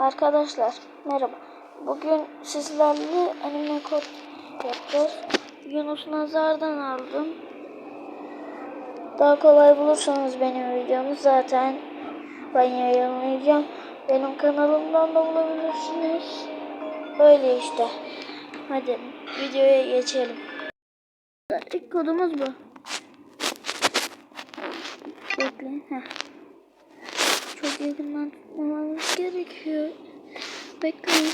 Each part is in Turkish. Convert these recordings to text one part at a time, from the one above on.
Arkadaşlar merhaba. Bugün sizlerle anime kod yapacağız. Yunus Nazar'dan aldım. Daha kolay bulursanız benim videomu zaten ben yayınlayacağım. Benim kanalımdan da bulabilirsiniz. Böyle işte. Hadi videoya geçelim. İlk kodumuz bu. Bekle. Heh. Yakından tutmamamız gerekiyor. Bekleyin.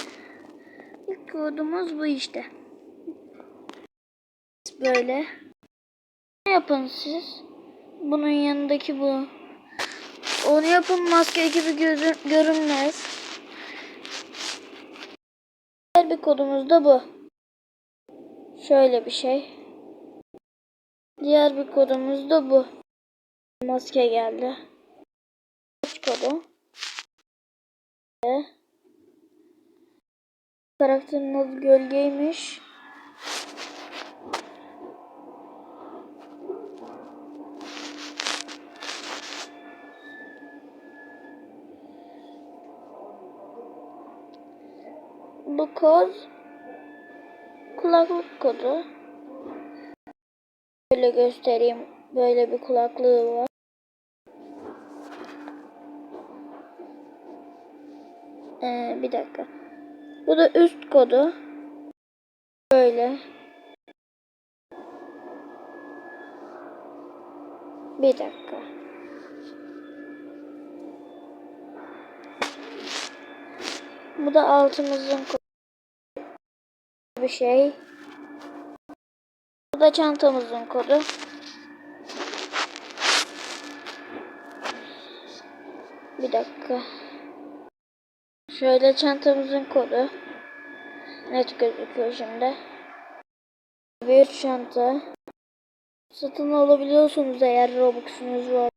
İlk kodumuz bu işte. Böyle. Ne yapın siz? Bunun yanındaki bu. Onu yapın maske gibi görün görünmez. Diğer bir kodumuz da bu. Şöyle bir şey. Diğer bir kodumuz da bu. Maske geldi. Kodu? Ve Karakterin adı gölgeymiş. Bu kod kulaklık kodu. Böyle göstereyim. Böyle bir kulaklığı var. Ee, bir dakika. Bu da üst kodu. Böyle. Bir dakika. Bu da altımızın kodu. Bir şey. Bu da çantamızın kodu. Bir dakika. Şöyle çantamızın kodu. Net gözüküyor şimdi. Bir çanta. Satın alabiliyorsunuz eğer Robux'unuz var.